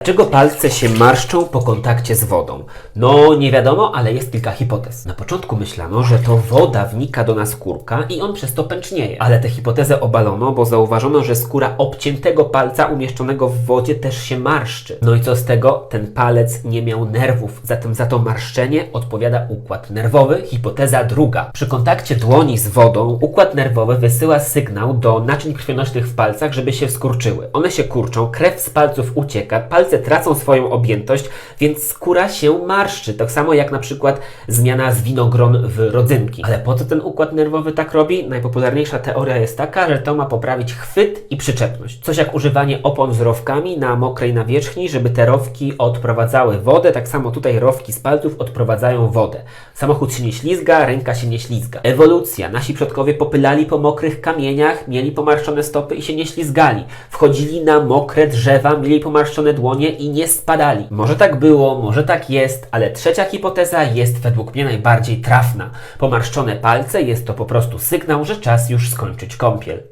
Dlaczego palce się marszczą po kontakcie z wodą? No, nie wiadomo, ale jest kilka hipotez. Na początku myślano, że to woda wnika do naskórka i on przez to pęcznieje. Ale tę hipotezę obalono, bo zauważono, że skóra obciętego palca umieszczonego w wodzie też się marszczy. No i co z tego? Ten palec nie miał nerwów, zatem za to marszczenie odpowiada układ nerwowy. Hipoteza druga. Przy kontakcie dłoni z wodą układ nerwowy wysyła sygnał do naczyń krwionośnych w palcach, żeby się skurczyły. One się kurczą, krew z palców ucieka, palce tracą swoją objętość, więc skóra się marszczy. Tak samo jak na przykład zmiana z winogron w rodzynki. Ale po co ten układ nerwowy tak robi? Najpopularniejsza teoria jest taka, że to ma poprawić chwyt i przyczepność. Coś jak używanie opon z rowkami na mokrej nawierzchni, żeby te rowki odprowadzały wodę. Tak samo tutaj rowki z palców odprowadzają wodę. Samochód się nie ślizga, ręka się nie ślizga. Ewolucja. Nasi przodkowie popylali po mokrych kamieniach, mieli pomarszczone stopy i się nie ślizgali. Wchodzili na mokre drzewa, mieli pomarszczone dłonie i nie spadali. Może tak było, może tak jest, ale trzecia hipoteza jest według mnie najbardziej trafna. Pomarszczone palce jest to po prostu sygnał, że czas już skończyć kąpiel.